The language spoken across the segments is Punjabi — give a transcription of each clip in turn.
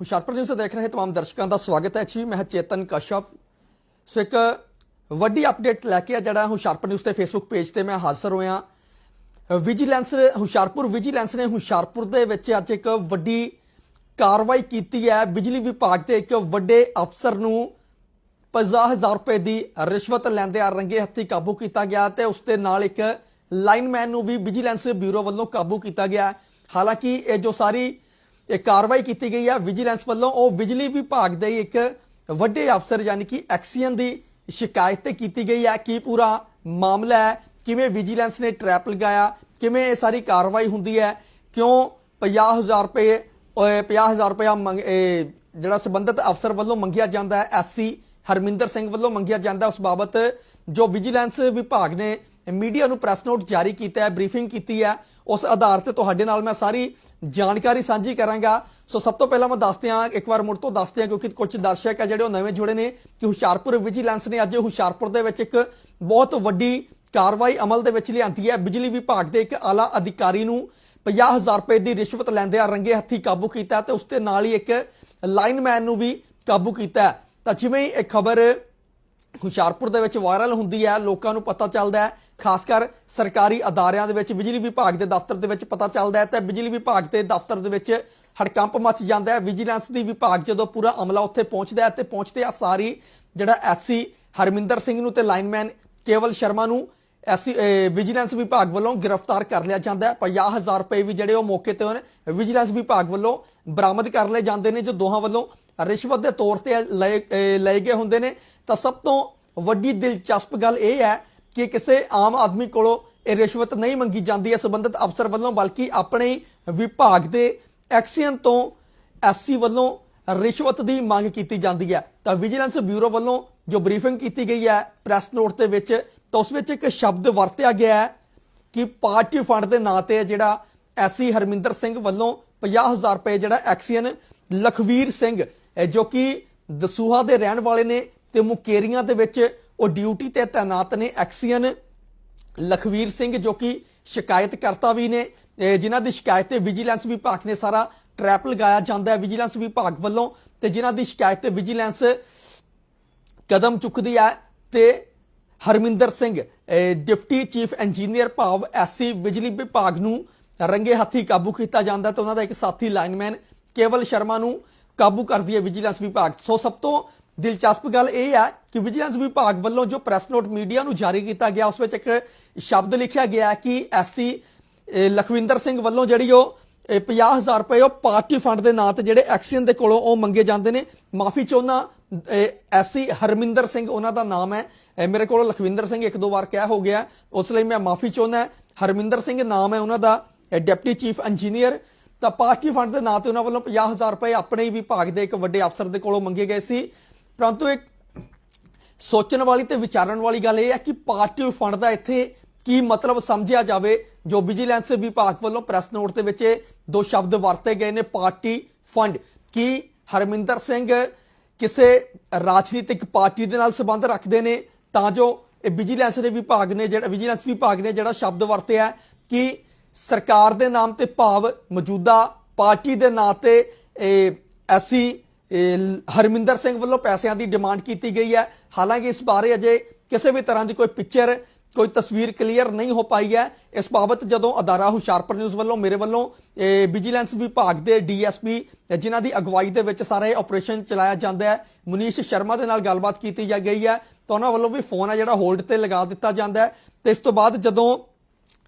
ਹੁਸ਼ਿਆਰਪੁਰ ਨਿਊਜ਼ ਦੇਖ ਰਹੇ ਤਮਾਮ ਦਰਸ਼ਕਾਂ ਦਾ ਸਵਾਗਤ ਹੈ ਜੀ। ਮੈਂ ਚੇਤਨ ਕਸ਼ਪ। ਸੋ ਇੱਕ ਵੱਡੀ ਅਪਡੇਟ ਲੈ ਕੇ ਆ ਜਿਹੜਾ ਹੁਸ਼ਿਆਰਪੁਰ ਨਿਊਜ਼ ਤੇ ਫੇਸਬੁੱਕ ਪੇਜ ਤੇ ਮੈਂ ਹਾਜ਼ਰ ਹੋਇਆ। ਵਿਜੀਲੈਂਸ ਹੁਸ਼ਿਆਰਪੁਰ ਵਿਜੀਲੈਂਸ ਨੇ ਹੁਸ਼ਿਆਰਪੁਰ ਦੇ ਵਿੱਚ ਅੱਜ ਇੱਕ ਵੱਡੀ ਕਾਰਵਾਈ ਕੀਤੀ ਹੈ। ਬਿਜਲੀ ਵਿਭਾਗ ਦੇ ਇੱਕ ਵੱਡੇ ਅਫਸਰ ਨੂੰ 50000 ਰੁਪਏ ਦੀ ਰਿਸ਼ਵਤ ਲੈਂਦੇ ਆ ਰੰਗੇ ਹੱਥੀ ਕਾਬੂ ਕੀਤਾ ਗਿਆ ਤੇ ਉਸ ਦੇ ਨਾਲ ਇੱਕ ਲਾਈਨਮੈਨ ਨੂੰ ਵੀ ਵਿਜੀਲੈਂਸ ਬਿਊਰੋ ਵੱਲੋਂ ਕਾਬੂ ਕੀਤਾ ਗਿਆ। ਹਾਲਾਂਕਿ ਇਹ ਜੋ ਸਾਰੀ ਇਹ ਕਾਰਵਾਈ ਕੀਤੀ ਗਈ ਹੈ ਵਿਜੀਲੈਂਸ ਵੱਲੋਂ ਉਹ ਬਿਜਲੀ ਵਿਭਾਗ ਦੇ ਇੱਕ ਵੱਡੇ ਅਫਸਰ ਯਾਨੀ ਕਿ ਐਕਸੀਅਨ ਦੀ ਸ਼ਿਕਾਇਤ ਤੇ ਕੀਤੀ ਗਈ ਹੈ ਕੀ ਪੂਰਾ ਮਾਮਲਾ ਹੈ। ਕਿਵੇਂ ਵਿਜੀਲੈਂਸ ਨੇ ਟ੍ਰੈਪ ਲਗਾਇਆ, ਕਿਵੇਂ ਇਹ ਸਾਰੀ ਕਾਰਵਾਈ ਹੁੰਦੀ ਹੈ, ਕਿਉਂ 50000 ਰੁਪਏ, ਓਏ 50000 ਰੁਪਇਆ ਮੰਗ ਜਿਹੜਾ ਸੰਬੰਧਿਤ ਅਫਸਰ ਵੱਲੋਂ ਮੰਗਿਆ ਜਾਂਦਾ ਹੈ ਐਸਸੀ ਹਰਮਿੰਦਰ ਸਿੰਘ ਵੱਲੋਂ ਮੰਗਿਆ ਜਾਂਦਾ ਉਸ ਬਾਬਤ ਜੋ ਵਿਜੀਲੈਂਸ ਵਿਭਾਗ ਨੇ ਮੀਡੀਆ ਨੂੰ ਪ੍ਰੈਸ ਨੋਟ ਜਾਰੀ ਕੀਤਾ ਹੈ ਬਰੀਫਿੰਗ ਕੀਤੀ ਹੈ ਉਸ ਆਧਾਰ ਤੇ ਤੁਹਾਡੇ ਨਾਲ ਮੈਂ ਸਾਰੀ ਜਾਣਕਾਰੀ ਸਾਂਝੀ ਕਰਾਂਗਾ। ਸੋ ਸਭ ਤੋਂ ਪਹਿਲਾਂ ਮੈਂ ਦੱਸਦੇ ਹਾਂ, ਇੱਕ ਵਾਰ ਮੁੜ ਤੋਂ ਦੱਸਦੇ ਹਾਂ, ਕਿਉਂਕਿ ਕੁਝ ਦਰਸ਼ਕ ਹੈ ਜਿਹੜੇ ਉਹ ਨਵੇਂ ਜੁੜੇ ਨੇ, ਕਿ ਹੁਸ਼ਿਆਰਪੁਰ ਵਿਜੀਲੈਂਸ ਨੇ ਅੱਜ ਹੁਸ਼ਿਆਰਪੁਰ ਦੇ ਵਿੱਚ ਇੱਕ ਬਹੁਤ ਵੱਡੀ ਕਾਰਵਾਈ ਅਮਲ ਦੇ ਵਿੱਚ ਲਿਆਂਦੀ ਹੈ। ਬਿਜਲੀ ਵਿਭਾਗ ਦੇ ਇੱਕ ਆਲਾ ਅਧਿਕਾਰੀ ਨੂੰ 50000 ਰੁਪਏ ਦੀ ਰਿਸ਼ਵਤ ਲੈਂਦਿਆਂ ਰੰਗੇ ਹੱਥੀ ਕਾਬੂ ਕੀਤਾ ਤੇ ਉਸ ਦੇ ਨਾਲ ਹੀ ਇੱਕ ਲਾਈਨਮੈਨ ਨੂੰ ਵੀ ਕਾਬੂ ਕੀਤਾ ਤਾਂ ਜਿਵੇਂ ਇਹ ਖਬਰ ਹੁਸ਼ਿਆਰਪੁਰ ਦੇ ਵਿੱਚ ਵਾਇਰਲ ਹੁੰਦੀ ਹੈ, ਲੋਕਾਂ ਨੂੰ ਪਤਾ ਚੱਲਦਾ ਹੈ ਖਾਸ ਕਰ ਸਰਕਾਰੀ ਅਦਾਰਿਆਂ ਦੇ ਵਿੱਚ, ਬਿਜਲੀ ਵਿਭਾਗ ਦੇ ਦਫ਼ਤਰ ਦੇ ਵਿੱਚ ਪਤਾ ਚੱਲਦਾ ਹੈ ਤੇ ਬਿਜਲੀ ਵਿਭਾਗ ਦੇ ਦਫ਼ਤਰ ਦੇ ਵਿੱਚ ਹੜਕੰਪ ਮਚ ਜਾਂਦਾ ਹੈ। ਵਿਜੀਲੈਂਸ ਦੀ ਵਿਭਾਗ ਜਦੋਂ ਪੂਰਾ ਅਮਲਾ ਉੱਥੇ ਪਹੁੰਚਦਾ ਹੈ ਤੇ ਪਹੁੰਚਦੇ ਆ ਸਾਰੀ ਜਿਹੜਾ ਐਸਸੀ ਹਰਮਿੰਦਰ ਸਿੰਘ ਨੂੰ ਤੇ ਲਾਈਨਮੈਨ ਕੇਵਲ ਸ਼ਰਮਾ ਨੂੰ ਐਸੀ ਵਿਜੀਲੈਂਸ ਵਿਭਾਗ ਵੱਲੋਂ ਗ੍ਰਿਫਤਾਰ ਕਰ ਲਿਆ ਜਾਂਦਾ ਹੈ। 50000 ਰੁਪਏ ਵੀ ਜਿਹੜੇ ਉਹ ਮੌਕੇ ਤੇ ਉਹਨੇ ਵਿਜੀਲੈਂਸ ਵਿਭਾਗ ਵੱਲੋਂ ਬਰਾਮਦ ਕਰ ਲਏ ਜਾਂਦੇ ਨੇ, ਜੋ ਦੋਹਾਂ ਵੱਲੋਂ ਰਿਸ਼ਵਤ ਦੇ ਤੌਰ ਤੇ ਲਏ ਲਏ ਗਏ ਹੁੰਦੇ ਨੇ। ਤਾਂ ਸਭ ਤੋਂ ਵੱਡੀ ਦਿਲਚਸਪ ਗੱਲ ਇਹ ਹੈ ਕਿ ਕਿਸੇ ਆਮ ਆਦਮੀ ਕੋਲੋਂ ਇਹ ਰਿਸ਼ਵਤ ਨਹੀਂ ਮੰਗੀ ਜਾਂਦੀ ਹੈ ਸੰਬੰਧਿਤ ਅਫਸਰ ਵੱਲੋਂ, ਬਲਕਿ ਆਪਣੇ ਵਿਭਾਗ ਦੇ ਐਕਸੀਅਨ ਤੋਂ ਐਸਸੀ ਵੱਲੋਂ ਰਿਸ਼ਵਤ ਦੀ ਮੰਗ ਕੀਤੀ ਜਾਂਦੀ ਹੈ। ਤਾਂ ਵਿਜੀਲੈਂਸ ਬਿਊਰੋ ਵੱਲੋਂ ਜੋ ਬਰੀਫਿੰਗ ਕੀਤੀ ਗਈ ਹੈ ਪ੍ਰੈਸ ਨੋਟ ਦੇ ਵਿੱਚ, ਤਾਂ ਉਸ ਵਿੱਚ ਇੱਕ ਸ਼ਬਦ ਵਰਤਿਆ ਗਿਆ ਹੈ ਕਿ ਪਾਰਟੀ ਫੰਡ ਦੇ ਨਾਂ ਤੇ ਜਿਹੜਾ ਐਸਸੀ ਹਰਮਿੰਦਰ ਸਿੰਘ ਵੱਲੋਂ 50000 ਰੁਪਏ ਜਿਹੜਾ ਐਕਸੀਅਨ ਲਖਵੀਰ ਸਿੰਘ ਜੋ ਕਿ ਦਸੂਹਾ ਦੇ ਰਹਿਣ ਵਾਲੇ ਨੇ ਤੇ ਮੁਕੇਰੀਆਂ ਦੇ ਵਿੱਚ ਉਹ ਡਿਊਟੀ ਤੇ ਤਾਇਨਾਤ ਨੇ ਐਕਸੀਅਨ ਲਖਵੀਰ ਸਿੰਘ ਜੋ ਕਿ ਸ਼ਿਕਾਇਤਕਰਤਾ ਵੀ ਨੇ ਇਹ ਜਿਨ੍ਹਾਂ ਦੀ ਸ਼ਿਕਾਇਤ ਤੇ ਵਿਜੀਲੈਂਸ ਵਿਭਾਗ ਨੇ ਸਾਰਾ ਟ੍ਰੈਪ ਲਗਾਇਆ ਜਾਂਦਾ ਹੈ ਵਿਜੀਲੈਂਸ ਵਿਭਾਗ ਵੱਲੋਂ, ਤੇ ਜਿਨ੍ਹਾਂ ਦੀ ਸ਼ਿਕਾਇਤ ਤੇ ਵਿਜੀਲੈਂਸ ਕਦਮ ਚੁੱਕਦੀ ਹੈ ਤੇ Harminder Singh deputy chief engineer ਭਾਵ ਐਸਸੀ ਬਿਜਲੀ ਵਿਭਾਗ ਨੂੰ ਰੰਗੇ ਹੱਥੀ ਕਾਬੂ ਕੀਤਾ ਜਾਂਦਾ ਤੇ ਉਹਨਾਂ ਦਾ ਇੱਕ ਸਾਥੀ ਲਾਈਨਮੈਨ ਕੇਵਲ ਸ਼ਰਮਾ ਨੂੰ ਕਾਬੂ ਕਰਦੀ ਹੈ ਵਿਜੀਲੈਂਸ ਵਿਭਾਗ। ਸੋ ਸਭ ਤੋਂ ਦਿਲਚਸਪ ਗੱਲ ਇਹ ਹੈ ਕਿ ਵਿਜੀਲੈਂਸ ਵਿਭਾਗ ਵੱਲੋਂ ਜੋ ਪ੍ਰੈਸ ਨੋਟ ਮੀਡੀਆ ਨੂੰ ਜਾਰੀ ਕੀਤਾ ਗਿਆ, ਉਸ ਵਿੱਚ ਇੱਕ ਸ਼ਬਦ ਲਿਖਿਆ ਗਿਆ ਹੈ ਕਿ ਐਸਸੀ ਲਖਵਿੰਦਰ ਸਿੰਘ ਵੱਲੋਂ ਜਿਹੜੀ ਉਹ ਇਹ 50000 ਰੁਪਏ ਉਹ ਪਾਰਟੀ ਫੰਡ ਦੇ ਨਾਂ ਤੇ ਜਿਹੜੇ ਐਕਸੀਅਨ ਦੇ ਕੋਲੋਂ ਉਹ ਮੰਗੇ ਜਾਂਦੇ ਨੇ। ਮਾਫੀ ਚਾਹੁੰਦਾ ਐਸਸੀ ਹਰਮਿੰਦਰ ਸਿੰਘ ਉਹਨਾਂ ਦਾ ਨਾਮ ਹੈ। ਮੇਰੇ ਕੋਲੋਂ ਲਖਵਿੰਦਰ ਸਿੰਘ ਇੱਕ ਦੋ ਵਾਰ ਕਹਿ ਹੋ ਗਿਆ ਉਸ ਲਈ ਮੈਂ ਮਾਫੀ ਚਾਹੁੰਦਾ ਹਰਮਿੰਦਰ ਸਿੰਘ ਨਾਮ ਹੈ ਉਹਨਾਂ ਦਾ ਡਿਪਟੀ ਚੀਫ ਇੰਜੀਨੀਅਰ। ਤਾਂ ਪਾਰਟੀ ਫੰਡ ਦੇ ਨਾਂ ਤੇ ਉਹਨਾਂ ਵੱਲੋਂ 50000 ਰੁਪਏ ਆਪਣੇ ਹੀ ਵਿਭਾਗ ਦੇ ਇੱਕ ਵੱਡੇ ਅਫਸਰ ਦੇ ਕੋਲੋਂ ਮੰਗੇ ਗਏ ਸੀ। ਪਰੰਤੂ ਇੱਕ ਸੋਚਣ ਵਾਲੀ ਤੇ ਵਿਚਾਰਨ ਵਾਲੀ ਗੱਲ ਇਹ ਹੈ ਕਿ ਪਾਰਟੀ ਫੰਡ ਦਾ ਇੱਥੇ ਕੀ ਮਤਲਬ ਸਮਝਿਆ ਜਾਵੇ, ਜੋ ਵਿਜੀਲੈਂਸ ਵਿਭਾਗ ਵੱਲੋਂ ਪ੍ਰੈਸ ਨੋਟ ਦੇ ਵਿੱਚ ਦੋ ਸ਼ਬਦ ਵਰਤੇ ਗਏ ਨੇ, ਪਾਰਟੀ ਫੰਡ। ਕੀ ਹਰਮਿੰਦਰ ਸਿੰਘ ਕਿਸੇ ਰਾਜਨੀਤਿਕ ਪਾਰਟੀ ਦੇ ਨਾਲ ਸੰਬੰਧ ਰੱਖਦੇ ਨੇ? ਤਾਂ ਜੋ ਇਹ ਵਿਜੀਲੈਂਸ ਦੇ ਵਿਭਾਗ ਨੇ ਜਿਹੜਾ, ਵਿਜੀਲੈਂਸ ਵਿਭਾਗ ਨੇ ਜਿਹੜਾ ਸ਼ਬਦ ਵਰਤਿਆ ਕਿ ਸਰਕਾਰ ਦੇ ਨਾਮ ਤੇ ਭਾਵ ਮੌਜੂਦਾ ਪਾਰਟੀ ਦੇ ਨਾਂ ਤੇ ਐਸੀ ਹਰਮਿੰਦਰ ਸਿੰਘ ਵੱਲੋਂ ਪੈਸਿਆਂ ਦੀ ਡਿਮਾਂਡ ਕੀਤੀ ਗਈ ਹੈ। ਹਾਲਾਂਕਿ ਇਸ ਬਾਰੇ ਅਜੇ ਕਿਸੇ ਵੀ ਤਰ੍ਹਾਂ ਦੀ ਕੋਈ ਪਿਕਚਰ, ਕੋਈ ਤਸਵੀਰ ਕਲੀਅਰ ਨਹੀਂ ਹੋ ਪਾਈ ਹੈ। ਇਸ ਬਾਬਤ ਜਦੋਂ ਅਦਾਰਾ ਹੁਸ਼ਿਆਰਪੁਰ ਨਿਊਜ਼ ਵੱਲੋਂ ਮੇਰੇ ਵੱਲੋਂ, ਇਹ ਵਿਜੀਲੈਂਸ ਵਿਭਾਗ ਦੇ ਡੀਐਸਪੀ, ਜਿਨ੍ਹਾਂ ਦੀ ਅਗਵਾਈ ਦੇ ਵਿੱਚ ਸਾਰਾ ਇਹ ਆਪਰੇਸ਼ਨ ਚਲਾਇਆ ਜਾਂਦਾ ਹੈ, ਮੁਨੀਸ਼ ਸ਼ਰਮਾ ਦੇ ਨਾਲ ਗੱਲਬਾਤ ਕੀਤੀ ਜਾ ਗਈ ਹੈ। ਤਾਂ ਉਹਨਾਂ ਵੱਲੋਂ ਵੀ ਫੋਨ ਹੈ ਜਿਹੜਾ ਹੋਲਡ ਤੇ ਲਗਾ ਦਿੱਤਾ ਜਾਂਦਾ ਹੈ। ਤੇ ਇਸ ਤੋਂ ਬਾਅਦ ਜਦੋਂ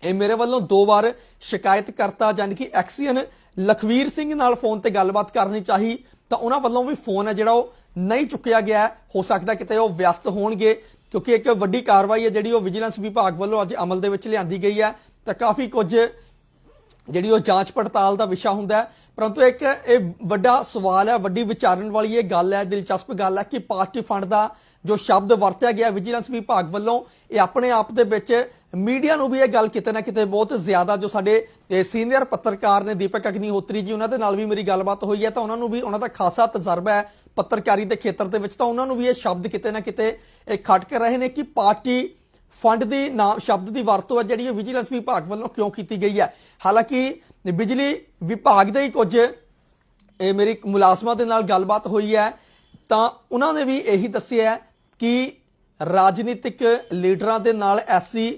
ਇਹ ਮੇਰੇ ਵੱਲੋਂ ਦੋ ਵਾਰ ਸ਼ਿਕਾਇਤ ਕਰਤਾ ਯਾਨੀ ਕਿ ਐਕਸੀਅਨ ਲਖਵੀਰ ਸਿੰਘ ਨਾਲ ਫੋਨ ਤੇ ਗੱਲਬਾਤ ਕਰਨੀ ਚਾਹੀ ਤਾਂ ਉਹਨਾਂ ਵੱਲੋਂ ਵੀ ਫੋਨ ਹੈ ਜਿਹੜਾ ਉਹ ਨਹੀਂ ਚੁੱਕਿਆ ਗਿਆ ਹੋ। ਸਕਦਾ ਕਿਤੇ ਉਹ ਵਿਅਸਤ ਹੋਣਗੇ, ਕਿਉਂਕਿ ਇੱਕ ਵੱਡੀ ਕਾਰਵਾਈ ਹੈ ਜਿਹੜੀ ਉਹ ਵਿਜੀਲੈਂਸ ਵਿਭਾਗ ਵੱਲੋਂ ਅੱਜ ਅਮਲ ਦੇ ਵਿੱਚ ਲਿਆਂਦੀ ਗਈ ਹੈ। ਤਾਂ ਕਾਫੀ ਕੁਝ ਜਿਹੜੀ ਉਹ ਜਾਂਚ ਪੜਤਾਲ ਦਾ ਵਿਸ਼ਾ ਹੁੰਦਾ ਹੈ। ਪਰੰਤੂ ਇੱਕ ਇਹ ਵੱਡਾ ਸਵਾਲ ਹੈ, ਵੱਡੀ ਵਿਚਾਰਨ ਵਾਲੀ ਇਹ ਗੱਲ ਹੈ, ਦਿਲਚਸਪ ਗੱਲ ਹੈ ਕਿ ਪਾਰਟੀ ਫੰਡ ਦਾ ਜੋ ਸ਼ਬਦ ਵਰਤਿਆ ਗਿਆ ਵਿਜੀਲੈਂਸ ਵਿਭਾਗ ਵੱਲੋਂ, ਇਹ ਆਪਣੇ ਆਪ ਦੇ ਵਿੱਚ ਮੀਡੀਆ ਨੂੰ ਵੀ ਇਹ ਗੱਲ ਕਿਤੇ ਨਾ ਕਿਤੇ ਬਹੁਤ ਜ਼ਿਆਦਾ ਜੋ ਸਾਡੇ ਸੀਨੀਅਰ ਪੱਤਰਕਾਰ ਨੇ ਦੀਪਕ ਅਗਨੀਹੋਤਰੀ ਜੀ, ਉਹਨਾਂ ਦੇ ਨਾਲ ਵੀ ਮੇਰੀ ਗੱਲਬਾਤ ਹੋਈ ਹੈ, ਤਾਂ ਉਹਨਾਂ ਨੂੰ ਵੀ ਉਹਨਾਂ ਦਾ ਖਾਸਾ ਤਜਰਬਾ ਹੈ ਪੱਤਰਕਾਰੀ ਦੇ ਖੇਤਰ ਦੇ ਵਿੱਚ, ਤਾਂ ਉਹਨਾਂ ਨੂੰ ਵੀ ਇਹ ਸ਼ਬਦ ਕਿਤੇ ਨਾ ਕਿਤੇ ਇਹ ਖਟਕ ਰਹੇ ਨੇ ਕਿ ਪਾਰਟੀ ਫੰਡ ਦੀ ਨਾਮ, ਸ਼ਬਦ ਦੀ ਵਰਤੋਂ ਹੈ ਜਿਹੜੀ ਉਹ ਵਿਜੀਲੈਂਸ ਵਿਭਾਗ ਵੱਲੋਂ ਕਿਉਂ ਕੀਤੀ ਗਈ ਹੈ? ਹਾਲਾਂਕਿ ਬਿਜਲੀ ਵਿਭਾਗ ਦੇ ਹੀ ਕੁਝ, ਇਹ ਮੇਰੀ ਮੁਲਾਜ਼ਮਾਂ ਦੇ ਨਾਲ ਗੱਲਬਾਤ ਹੋਈ ਹੈ, ਤਾਂ ਉਹਨਾਂ ਨੇ ਵੀ ਇਹੀ ਦੱਸਿਆ ਕਿ ਰਾਜਨੀਤਿਕ ਲੀਡਰਾਂ ਦੇ ਨਾਲ ਐਸੀ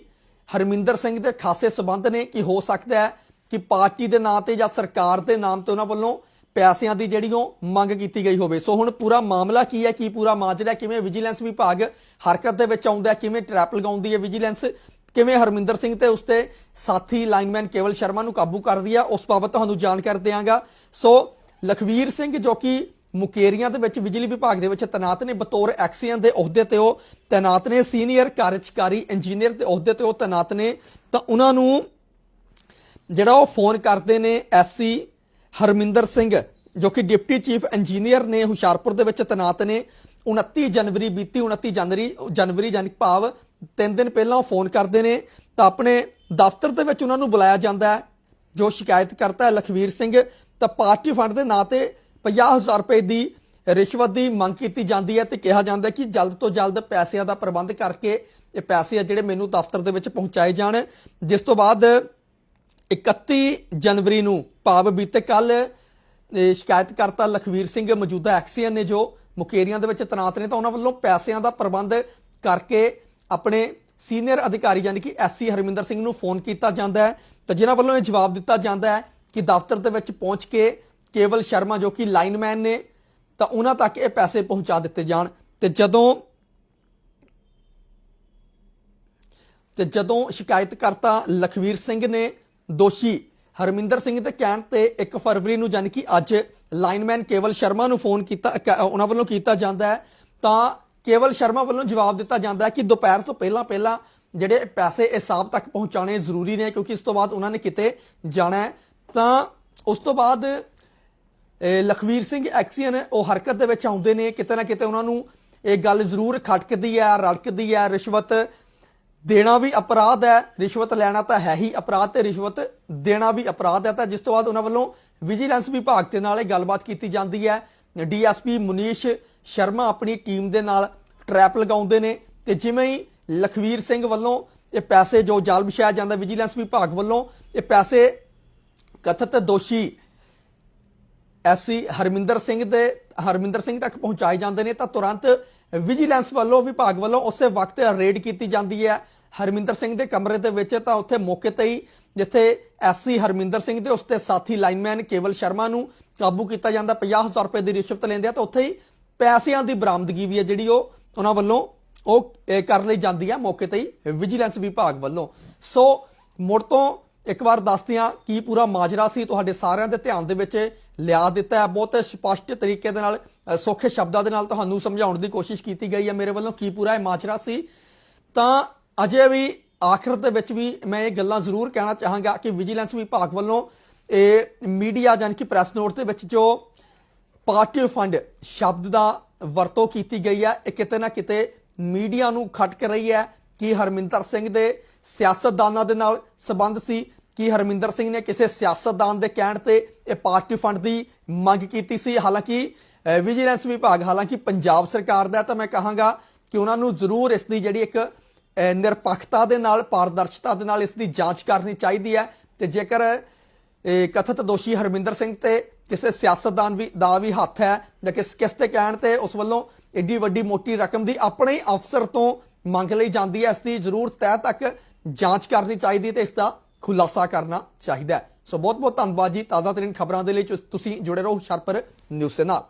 ਹਰਮਿੰਦਰ ਸਿੰਘ ਦੇ ਖਾਸੇ ਸਬੰਧ ਨੇ ਕਿ ਹੋ ਸਕਦਾ ਹੈ ਕਿ ਪਾਰਟੀ ਦੇ ਨਾਂ ਤੇ ਜਾਂ ਸਰਕਾਰ ਦੇ ਨਾਮ ਤੇ ਉਹਨਾਂ ਵੱਲੋਂ ਪੈਸਿਆਂ ਦੀ ਜਿਹੜੀ ਉਹ ਮੰਗ ਕੀਤੀ ਗਈ ਹੋਵੇ। ਸੋ ਹੁਣ ਪੂਰਾ ਮਾਮਲਾ ਕੀ ਹੈ, ਕੀ ਪੂਰਾ ਮਾਜਰਾ ਕਿਵੇਂ ਵਿਜੀਲੈਂਸ ਵਿਭਾਗ ਹਰਕਤ ਦੇ ਵਿੱਚ ਆਉਂਦਾ ਕਿਵੇਂ ਟ੍ਰੈਪ ਲਗਾਉਂਦੀ ਹੈ ਵਿਜੀਲੈਂਸ, ਕਿਵੇਂ ਹਰਮਿੰਦਰ ਸਿੰਘ ਤੇ ਉਸਤੇ ਸਾਥੀ ਲਾਈਨਮੈਨ ਕੇਵਲ ਸ਼ਰਮਾ ਨੂੰ ਕਾਬੂ ਕਰਦੀ ਹੈ, ਉਸ ਬਾਬਤ ਤੁਹਾਨੂੰ ਜਾਣਕਾਰੀ ਦਿਆਂਗਾ। ਸੋ ਲਖਵੀਰ ਸਿੰਘ ਜੋ ਕਿ ਮੁਕੇਰੀਆਂ ਦੇ ਵਿੱਚ ਬਿਜਲੀ ਵਿਭਾਗ ਦੇ ਵਿੱਚ ਤੈਨਾਤ ਨੇ, ਬਤੌਰ ਐਕਸੀਅਨ ਦੇ ਅਹੁਦੇ ਤੇ ਉਹ ਤੈਨਾਤ ਨੇ, ਸੀਨੀਅਰ ਕਾਰਜਕਾਰੀ ਇੰਜੀਨੀਅਰ ਦੇ ਅਹੁਦੇ ਤੇ ਉਹ ਤੈਨਾਤ ਨੇ। ਤਾਂ ਉਹਨਾਂ ਨੂੰ ਜਿਹੜਾ ਉਹ ਫੋਨ ਕਰਦੇ ਨੇ ਐਸਸੀ ਹਰਮਿੰਦਰ ਸਿੰਘ, ਜੋ ਕਿ ਡਿਪਟੀ ਚੀਫ ਇੰਜੀਨੀਅਰ ਨੇ ਹੁਸ਼ਿਆਰਪੁਰ ਦੇ ਵਿੱਚ ਤੈਨਾਤ ਨੇ। 29 ਜਨਵਰੀ ਬੀਤੀ 29 ਜਨਵਰੀ ਜਨਵਰੀ ਜਾਨੀ ਭਾਵ 3 ਦਿਨ ਪਹਿਲਾਂ ਉਹ ਫੋਨ ਕਰਦੇ ਨੇ। ਤਾਂ ਆਪਣੇ ਦਫ਼ਤਰ ਦੇ ਵਿੱਚ ਉਹਨਾਂ ਨੂੰ ਬੁਲਾਇਆ ਜਾਂਦਾ ਹੈ, ਜੋ ਸ਼ਿਕਾਇਤ ਕਰਤਾ ਹੈ ਲਖਵੀਰ ਸਿੰਘ। ਤਾਂ ਪਾਰਟੀ ਫੰਡ ਦੇ ਨਾਂ ਤੇ 50000 ਰੁਪਏ ਦੀ ਰਿਸ਼ਵਤ ਦੀ ਮੰਗ ਕੀਤੀ ਜਾਂਦੀ ਹੈ ਤੇ ਕਿਹਾ ਜਾਂਦਾ ਕਿ ਜਲਦ ਤੋਂ ਜਲਦ ਪੈਸਿਆਂ ਦਾ ਪ੍ਰਬੰਧ ਕਰਕੇ ਇਹ ਪੈਸੇ ਆ ਜਿਹੜੇ ਮੈਨੂੰ ਦਫ਼ਤਰ ਦੇ ਵਿੱਚ ਪਹੁੰਚਾਏ ਜਾਣ। ਜਿਸ ਤੋਂ ਬਾਅਦ 31 ਜਨਵਰੀ ਨੂੰ ਭਾਵ ਬੀਤੇ ਕੱਲ ਸ਼ਿਕਾਇਤਕਰਤਾ ਲਖਵੀਰ ਸਿੰਘ ਮੌਜੂਦਾ ਐਕਸੀਅਨ ਨੇ ਜੋ ਮੁਕੇਰੀਆਂ ਦੇ ਵਿੱਚ ਤੈਨਾਤ ਨੇ ਤਾਂ ਉਹਨਾਂ ਵੱਲੋਂ ਪੈਸਿਆਂ ਦਾ ਪ੍ਰਬੰਧ ਕਰਕੇ ਆਪਣੇ ਸੀਨੀਅਰ ਅਧਿਕਾਰੀ ਯਾਨੀ ਕਿ ਐਸਸੀ ਹਰਮਿੰਦਰ ਸਿੰਘ ਨੂੰ ਫੋਨ ਕੀਤਾ ਜਾਂਦਾ ਹੈ ਤਾਂ ਜਿਨ੍ਹਾਂ ਵੱਲੋਂ ਇਹ ਜਵਾਬ ਦਿੱਤਾ ਜਾਂਦਾ ਹੈ ਕਿ ਦਫ਼ਤਰ ਦੇ ਵਿੱਚ ਪਹੁੰਚ ਕੇ ਕੇਵਲ ਸ਼ਰਮਾ ਜੋ ਕਿ ਲਾਈਨਮੈਨ ਨੇ ਤਾਂ ਉਹਨਾਂ ਤੱਕ ਇਹ ਪੈਸੇ ਪਹੁੰਚਾ ਦਿੱਤੇ ਜਾਣ ਤੇ ਜਦੋਂ ਤੇ ਜਦੋਂ ਸ਼ਿਕਾਇਤਕਰਤਾ ਲਖਵੀਰ ਸਿੰਘ ਨੇ ਦੋਸ਼ੀ ਹਰਮਿੰਦਰ ਸਿੰਘ ਦੇ ਕਹਿਣ ਤੇ 1 ਫਰਵਰੀ ਨੂੰ ਯਾਨੀ ਕਿ ਅੱਜ ਲਾਈਨਮੈਨ ਕੇਵਲ ਸ਼ਰਮਾ ਨੂੰ ਫੋਨ ਕੀਤਾ ਕ- ਉਹਨਾਂ ਵੱਲੋਂ ਕੀਤਾ ਜਾਂਦਾ ਹੈ। ਤਾਂ ਕੇਵਲ ਸ਼ਰਮਾ ਵੱਲੋਂ ਜਵਾਬ ਦਿੱਤਾ ਜਾਂਦਾ ਹੈ ਕਿ ਦੁਪਹਿਰ ਤੋਂ ਪਹਿਲਾਂ ਪਹਿਲਾਂ ਜਿਹੜੇ ਪੈਸੇ ਇਸ ਸਾਹਿਬ ਤੱਕ ਪਹੁੰਚਾਉਣੇ ਜ਼ਰੂਰੀ ਨੇ ਕਿਉਂਕਿ ਇਸ ਤੋਂ ਬਾਅਦ ਉਹਨਾਂ ਨੇ ਕਿਤੇ ਜਾਣਾ ਹੈ। ਤਾਂ ਉਸ ਤੋਂ ਬਾਅਦ ਲਖਵੀਰ ਸਿੰਘ ਐਕਸੀਅਨ ਉਹ ਹਰਕਤ ਦੇ ਵਿੱਚ ਆਉਂਦੇ ਨੇ, ਕਿਤੇ ਨਾ ਕਿਤੇ ਉਹਨਾਂ ਨੂੰ ਇਹ ਗੱਲ ਜ਼ਰੂਰ ਖਟਕਦੀ ਹੈ, ਰੜਕਦੀ ਹੈ, ਰਿਸ਼ਵਤ ਦੇਣਾ ਵੀ ਅਪਰਾਧ ਹੈ, ਰਿਸ਼ਵਤ ਲੈਣਾ ਤਾਂ ਹੈ ਹੀ ਅਪਰਾਧ ਤੇ ਰਿਸ਼ਵਤ ਦੇਣਾ ਵੀ ਅਪਰਾਧ ਹੈ। ਤਾਂ ਜਿਸ ਤੋਂ ਬਾਅਦ ਉਹਨਾਂ ਵੱਲੋਂ ਵਿਜੀਲੈਂਸ ਵਿਭਾਗ ਦੇ ਨਾਲ ਇਹ ਗੱਲਬਾਤ ਕੀਤੀ ਜਾਂਦੀ ਹੈ। ਡੀਐਸਪੀ ਮੁਨੀਸ਼ ਸ਼ਰਮਾ ਆਪਣੀ ਟੀਮ ਦੇ ਨਾਲ ਟਰੈਪ ਲਗਾਉਂਦੇ ਨੇ ਤੇ ਜਿਵੇਂ ਹੀ ਲਖਵੀਰ ਸਿੰਘ ਵੱਲੋਂ ਇਹ ਪੈਸੇ ਜੋ ਜਾਲ ਵਿਛਾਇਆ ਜਾਂਦਾ ਵਿਜੀਲੈਂਸ ਵਿਭਾਗ ਵੱਲੋਂ, ਇਹ ਪੈਸੇ ਕਥਿਤ ਦੋਸ਼ੀ ਐਸਸੀ ਹਰਮਿੰਦਰ ਸਿੰਘ ਦੇ, ਹਰਮਿੰਦਰ ਸਿੰਘ ਤੱਕ ਪਹੁੰਚਾਏ ਜਾਂਦੇ ਨੇ। ਤਾਂ ਤੁਰੰਤ ਵਿਜੀਲੈਂਸ ਵੱਲੋਂ, ਵਿਭਾਗ ਵੱਲੋਂ ਉਸੇ ਵਕਤ ਰੇਡ ਕੀਤੀ ਜਾਂਦੀ ਹੈ। ਹਰਮਿੰਦਰ ਸਿੰਘ ਦੇ ਕਮਰੇ ਦੇ ਵਿੱਚ, ਤਾਂ ਉੱਥੇ ਮੌਕੇ ਤੇ ਹੀ ਜਿੱਥੇ ਐਸਸੀ ਹਰਮਿੰਦਰ ਸਿੰਘ ਦੇ ਉਸਤੇ ਸਾਥੀ ਲਾਈਨਮੈਨ ਕੇਵਲ ਸ਼ਰਮਾ ਨੂੰ ਕਾਬੂ ਕੀਤਾ ਜਾਂਦਾ 50000 ਰੁਪਏ ਦੀ ਰਿਸ਼ਵਤ ਲੈਂਦੇ ਆ, ਤਾਂ ਉੱਥੇ ਹੀ ਪੈਸਿਆਂ ਦੀ ਬਰਾਮਦਗੀ ਵੀ ਹੈ ਜਿਹੜੀ ਉਹ ਉਹਨਾਂ ਵੱਲੋਂ ਉਹ ਕਰ ਲਈ ਜਾਂਦੀ ਹੈ ਮੌਕੇ ਤੇ ਹੀ ਵਿਜੀਲੈਂਸ ਵਿਭਾਗ ਵੱਲੋਂ। ਸੋ ਮੁੜ ਤੋਂ ਇੱਕ ਵਾਰ ਦੱਸਦੇ ਹਾਂ ਕੀ ਪੂਰਾ ਮਾਜਰਾ ਸੀ, ਤੁਹਾਡੇ ਸਾਰਿਆਂ ਦੇ ਧਿਆਨ ਦੇ ਵਿੱਚ ਲਿਆ ਦਿੱਤਾ ਹੈ। ਬਹੁਤ ਸਪਸ਼ਟ ਤਰੀਕੇ ਦੇ ਨਾਲ ਸੌਖੇ ਸ਼ਬਦਾਂ ਦੇ ਨਾਲ ਤੁਹਾਨੂੰ ਸਮਝਾਉਣ ਦੀ ਕੋਸ਼ਿਸ਼ ਕੀਤੀ ਗਈ ਹੈ। ਮੇਰੇ ਵੱਲੋਂ ਕੀ ਪੂਰਾ ਇਹ ਮਾਜਰਾ ਸੀ? ਤਾਂ ਅਜੇ ਵੀ ਆਖਰ ਦੇ ਵਿੱਚ ਵੀ ਮੈਂ ਇਹ ਗੱਲਾਂ ਜ਼ਰੂਰ ਕਹਿਣਾ ਚਾਹਾਂਗਾ ਕਿ ਵਿਜੀਲੈਂਸ ਵਿਭਾਗ ਵੱਲੋਂ ਇਹ ਮੀਡੀਆ ਜਾਨ ਕਿ ਪ੍ਰੈਸ ਨੋਟ ਦੇ ਵਿੱਚ ਜੋ ਪਾਰਟੀ ਫੰਡ ਸ਼ਬਦ ਦਾ ਵਰਤੋਂ ਕੀਤੀ ਗਈ ਹੈ, ਇਹ ਕਿਤੇ ਨਾ ਕਿਤੇ ਮੀਡੀਆ ਨੂੰ ਖਟਕ ਰਹੀ ਹੈ ਕਿ ਹਰਮਿੰਦਰ ਸਿੰਘ ਦੇ ਸਿਆਸਤਦਾਨਾਂ ਦੇ ਨਾਲ ਸਬੰਧ ਸੀ, ਕਿ ਹਰਮਿੰਦਰ ਸਿੰਘ ਨੇ ਕਿਸੇ ਸਿਆਸਤਦਾਨ ਦੇ ਕਹਿਣ ਤੇ ਇਹ ਪਾਰਟੀ ਫੰਡ ਦੀ ਮੰਗ ਕੀਤੀ ਸੀ। ਹਾਲਾਂਕਿ ਵਿਜੀਲੈਂਸ ਵਿਭਾਗ, ਹਾਲਾਂਕਿ ਪੰਜਾਬ ਸਰਕਾਰ ਦਾ ਤਾਂ ਮੈਂ ਕਹਾਂਗਾ ਕਿ ਉਹਨਾਂ ਨੂੰ ਜ਼ਰੂਰ ਇਸ ਦੀ ਜਿਹੜੀ ਇੱਕ ਨਿਰਪੱਖਤਾ ਦੇ ਨਾਲ, ਪਾਰਦਰਸ਼ਤਾ ਦੇ ਨਾਲ ਇਸ ਦੀ ਜਾਂਚ ਕਰਨੀ ਚਾਹੀਦੀ ਹੈ। ਤੇ ਜੇਕਰ ਕਥਿਤ ਦੋਸ਼ੀ ਹਰਮਿੰਦਰ ਸਿੰਘ ਤੇ ਕਿਸੇ ਸਿਆਸਤਦਾਨ ਵੀ, ਦਾ ਵੀ ਹੱਥ ਹੈ ਜਾਂ ਕਿਸ ਕਿਸ ਤੇ ਕਹਿਣ ਤੇ ਉਸ ਵੱਲੋਂ ਏਡੀ ਵੱਡੀ ਮੋਟੀ ਰਕਮ ਦੀ ਆਪਣੇ ਅਫਸਰ ਤੋਂ ਮੰਗ ਲਈ ਜਾਂਦੀ ਹੈ, ਇਸ ਦੀ ਜ਼ਰੂਰ ਤਹਿ ਤੱਕ ਜਾਂਚ ਕਰਨੀ ਚਾਹੀਦੀ ਹੈ ਤੇ ਇਸ ਦਾ ਖੁਲਾਸਾ ਕਰਨਾ ਚਾਹੀਦਾ ਸੋ ਬਹੁਤ ਬਹੁਤ ਧੰਨਵਾਦ ਜੀ। ਤਾਜ਼ਾ ਤਰੀਨ ਖਬਰਾਂ ਦੇ ਲਈ ਤੁਸੀਂ ਜੁੜੇ ਰਹੋ ਸ਼ਰਪਰ ਨਿਊਜ਼ ਦੇ ਨਾਲ।